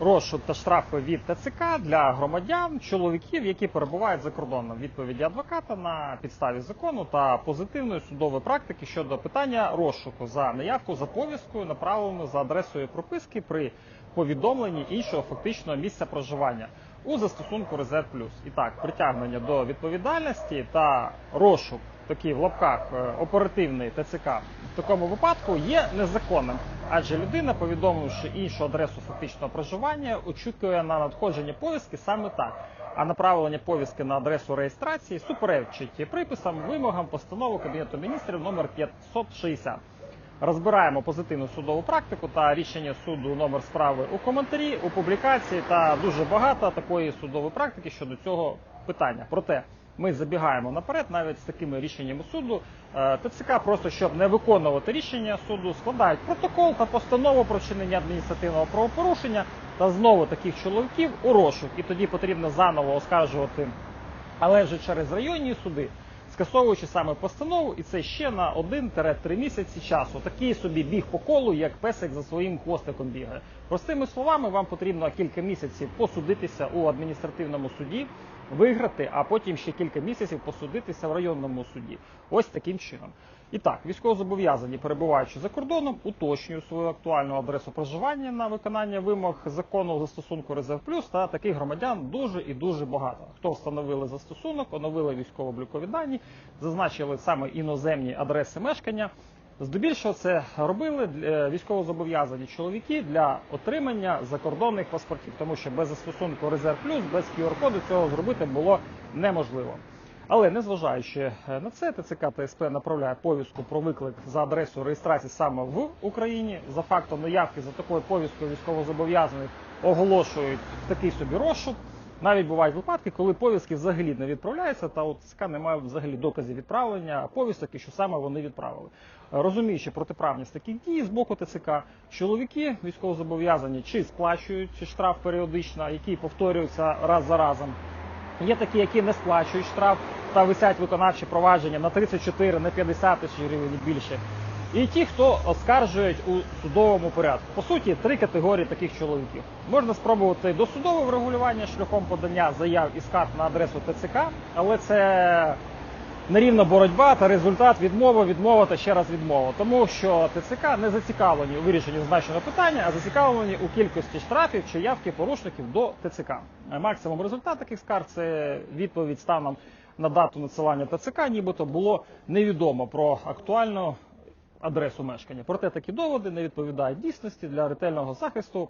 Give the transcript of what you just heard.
розшук та штрафи від ТЦК для громадян, чоловіків, які перебувають за кордоном. Відповіді адвоката на підставі закону та позитивної судової практики щодо питання розшуку за неявку за повісткою, направленою за адресою прописки при повідомленні іншого фактичного місця проживання у застосунку Резерв Плюс. І так, притягнення до відповідальності та розшук, такий в лапках е, оперативний ТЦК такому випадку є незаконним, адже людина, повідомивши іншу адресу фактичного проживання, очікує на надходження повістки саме так. А направлення повістки на адресу реєстрації суперечить приписам, вимогам постанови Кабінету міністрів номер 560. Розбираємо позитивну судову практику та рішення суду номер справи у коментарі, у публікації та дуже багато такої судової практики щодо цього питання. Проте ми забігаємо наперед, навіть з такими рішеннями суду. Е, ТЦК просто щоб не виконувати рішення суду, складають протокол та постанову про вчинення адміністративного правопорушення та знову таких чоловіків у розшук. І тоді потрібно заново оскаржувати, але вже через районні суди скасовуючи саме постанову, і це ще на 1-3 місяці часу. Такий собі біг по колу, як песик за своїм хвостиком бігає. Простими словами, вам потрібно кілька місяців посудитися у адміністративному суді, виграти, а потім ще кілька місяців посудитися в районному суді. Ось таким чином. І так, військовозобов'язані, перебуваючи за кордоном, уточнюють свою актуальну адресу проживання на виконання вимог закону застосунку Резерв Плюс та таких громадян дуже і дуже багато. Хто встановили застосунок, оновили військово-облікові дані, зазначили саме іноземні адреси мешкання. Здебільшого це робили е, військовозобов'язані чоловіки для отримання закордонних паспортів, тому що без застосунку Резерв Плюс, без QR-коду цього зробити було неможливо. Але незважаючи е, на це, ТЦК та направляє повістку про виклик за адресою реєстрації саме в Україні. За фактом наявки за такою повісткою військовозобов'язаних оголошують такий собі розшук. Навіть бувають випадки, коли повістки взагалі не відправляються, та у ТЦК немає взагалі доказів відправлення повісток і що саме вони відправили. Розуміючи протиправність таких дій з боку ТЦК, чоловіки військовозобов'язані чи сплачують штраф періодично, який повторюється раз за разом. Є такі, які не сплачують штраф та висять виконавчі провадження на 34, на 50 тисяч гривень більше. І ті, хто оскаржують у судовому порядку. По суті, три категорії таких чоловіків. Можна спробувати досудове врегулювання шляхом подання заяв і скарг на адресу ТЦК, але це нерівна боротьба та результат відмови, відмова та ще раз відмова. Тому що ТЦК не зацікавлені у вирішенні зазначеного питання, а зацікавлені у кількості штрафів чи явки порушників до ТЦК. Максимум результат таких скарг це відповідь станом на дату надсилання ТЦК, нібито було невідомо про актуальну адресу мешкання. Проте такі доводи не відповідають дійсності для ретельного захисту